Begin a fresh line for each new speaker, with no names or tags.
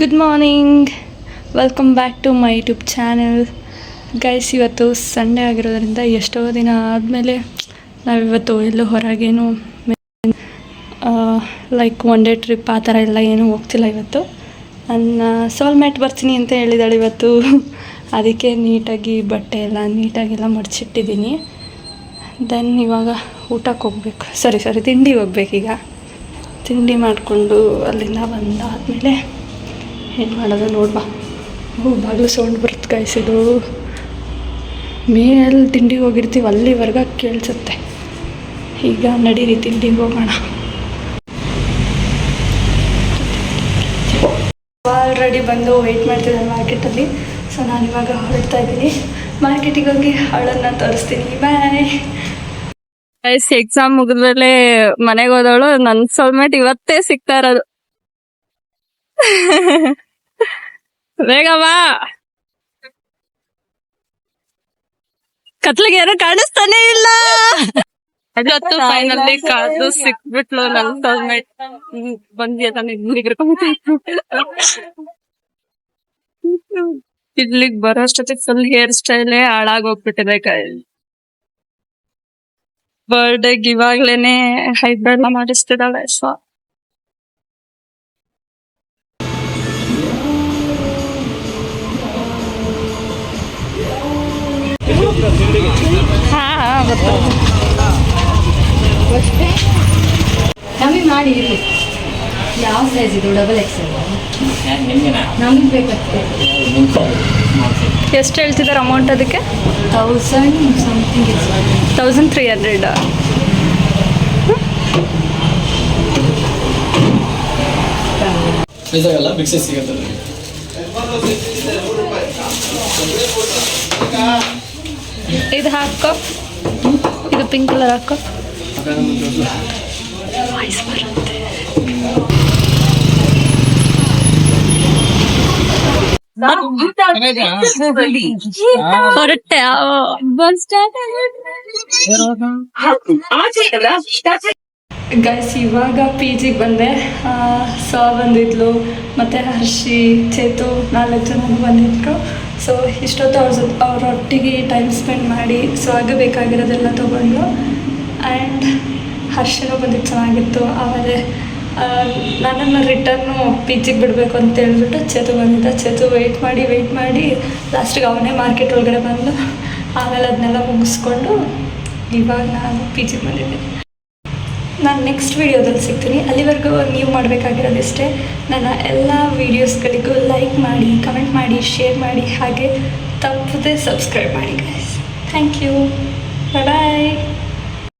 Good morning welcome back to my YouTube channel guys ಇವತ್ತು Sunday ಆಗಿರೋದ್ರಿಂದ ಎಷ್ಟೋ ದಿನ ಆದಮೇಲೆ ನಾವಿವತ್ತು ಎಲ್ಲೂ ಹೊರಗೇನು ಲೈಕ್ ಒನ್ ಡೇ ಟ್ರಿಪ್ ಆ ಥರ ಎಲ್ಲ ಏನೂ ಹೋಗ್ತಿಲ್ಲ ಇವತ್ತು. ನನ್ನ ಸೋಲ್ಮೇಟ್ ಬರ್ತೀನಿ ಅಂತ ಹೇಳಿದಾಳೆ ಇವತ್ತು. ಅದಕ್ಕೆ ನೀಟಾಗಿ ಬಟ್ಟೆ ಎಲ್ಲ ನೀಟಾಗೆಲ್ಲ ಮಡಚಿಟ್ಟಿದ್ದೀನಿ. ದೆನ್ ಇವಾಗ ಊಟಕ್ಕೆ ಹೋಗ್ಬೇಕು. ಸರಿ ಸರಿ ತಿಂಡಿಗೆ ಹೋಗ್ಬೇಕೀಗ. ತಿಂಡಿ ಮಾಡಿಕೊಂಡು ಅಲ್ಲಿಂದ ಬಂದಾದಮೇಲೆ ಏನು ಮಾಡೋದು ನೋಡ್ಬಾ ಹ್ಞೂ ಬಾಗಿಲು ಸೌಂಡ್ ಬರುತ್ತೆ ಕಾಯಿಸಿದು ಮೇಲೆ ತಿಂಡಿಗೆ ಹೋಗಿರ್ತೀವಿ ಅಲ್ಲಿವರೆಗೆ ಕೇಳಿಸುತ್ತೆ. ಈಗ ನಡೀರಿ ತಿಂಡಿಗೆ ಹೋಗೋಣ. ಆಲ್ರೆಡಿ ಬಂದು ವೆಯ್ಟ್ ಮಾಡ್ತಿದ್ದೆ ಮಾರ್ಕೆಟಲ್ಲಿ ಸೊ ನಾನು ಇವಾಗ ಹೊರಡ್ತಾ ಇದ್ದೀನಿ. ಮಾರ್ಕೆಟಿಗೆ ಹೋಗಿ ಅವಳನ್ನು ತೋರಿಸ್ತೀನಿ. ಬಾಯ್ ಎಕ್ಸಾಮ್ ಮುಗಿದ್ಮೇಲೆ ಮನೆಗೆ ಹೋದವಳು. ನನ್ನ ಸೊಲ್ಮೇಟ್ ಇವತ್ತೇ ಸಿಗ್ತಾ ಇರೋದು. ಬೇಗ ಬಾ ಕತ್ಲಿಗೆ ಯಾರು ಕಾಣಿಸ್ತಾನೆ ಇಲ್ಲ. ಇವತ್ತು ಫೈನಲಿ ಕಾದು ಸಿಕ್ಬಿಟ್ಲು ನನ್ ಸೋಲ್ಮೇಟ್ ಬಂದಿ ತಾನೆ ಇಲ್ಲಿಗ್ ಬರೋಷ್ಟೊತ್ತಿಗೆ ಫುಲ್ ಹೇರ್ ಸ್ಟೈಲೇ ಹಾಳಾಗೋಗ್ಬಿಟ್ಟಿದೆ ಕೈ ಬರ್ಡೇಗ್ ಇವಾಗ್ಲೇನೆ ಹೈಬ್ರಿಡ್ ಮಾಡಿಸ್ತಿದ್ದಾಳೆ ಸೊ ಹಾ ಹಾ ಗೊತ್ತಾಯ್ತು
ಕಮ್ಮಿ ಮಾಡಿ ಯಾವ ಸೈಜ್ ಇದು? ಡಬಲ್ ಎಕ್ಸೆಲ್ ನಮಗೆ ಬೇಕಾಗ್ತದೆ
ಎಷ್ಟು ಹೇಳ್ತಿದ್ದಾರೆ ಅಮೌಂಟ್ ಅದಕ್ಕೆ?
Thousand something
thousand three hundred
ಇದಾಗಲ್ಲ ಮಿಕ್ಸಿ.
ಇದು ಹಾಕೋ. ಇದು ಪಿಂಕ್ ಕಲರ್ ಹಾಕೋ. ಬರುತ್ತೆ. ಹೊರಟೆ ಗೈಸ್ ಇವಾಗ ಪಿ ಜಿಗೆ ಬಂದೆ. ಸಾ ಬಂದಿದ್ಲು ಮತ್ತೆ ಹರ್ಷಿ ಚೇತು ನಾಲ್ಕು ಜನ ಬಂದಿದ್ರು. ಸೊ ಇಷ್ಟೊತ್ತು ಅವ್ರ ಜೊತೆ ಅವರೊಟ್ಟಿಗೆ ಟೈಮ್ ಸ್ಪೆಂಡ್ ಮಾಡಿ ಸೊ ಆಗ ಬೇಕಾಗಿರೋದೆಲ್ಲ ತೊಗೊಂಡು ಆ್ಯಂಡ್ ಹರ್ಷನೂ ಬಂದಿದ್ದು ಚೆನ್ನಾಗಿತ್ತು. ಆಮೇಲೆ ನನ್ನನ್ನು ರಿಟರ್ನು ಪಿ ಜಿಗೆ ಬಿಡಬೇಕು ಅಂತ ಹೇಳ್ಬಿಟ್ಟು ಚೇತು ಬಂದಿದ್ದ. ಚೇತು ವೆಯ್ಟ್ ಮಾಡಿ ವೆಯ್ಟ್ ಮಾಡಿ ಲಾಸ್ಟಿಗೆ ಅವನೇ ಮಾರ್ಕೆಟ್ ಒಳಗಡೆ ಬಂದು, ಆಮೇಲೆ ಅದನ್ನೆಲ್ಲ ಮುಗಿಸ್ಕೊಂಡು ಇವಾಗ ನಾನು ಪಿ ಜಿಗೆ ಬಂದಿದ್ದೆ ನಾನು ನೆಕ್ಸ್ಟ್ ವೀಡಿಯೋದಲ್ಲಿ ಸಿಗ್ತೀನಿ. ಅಲ್ಲಿವರೆಗೂ ನೀವು ಮಾಡಬೇಕಾಗಿರೋದಿಷ್ಟೇ. ನನ್ನ ಎಲ್ಲ ವೀಡಿಯೋಸ್ಗಳಿಗೂ ಲೈಕ್ ಮಾಡಿ ಕಮೆಂಟ್ ಮಾಡಿ ಶೇರ್ ಮಾಡಿ. ಹಾಗೆ ತಪ್ಪದೆ ಸಬ್ಸ್ಕ್ರೈಬ್ ಮಾಡಿ ಗೈಸ್ ಥ್ಯಾಂಕ್ ಯು ಬಾಯ್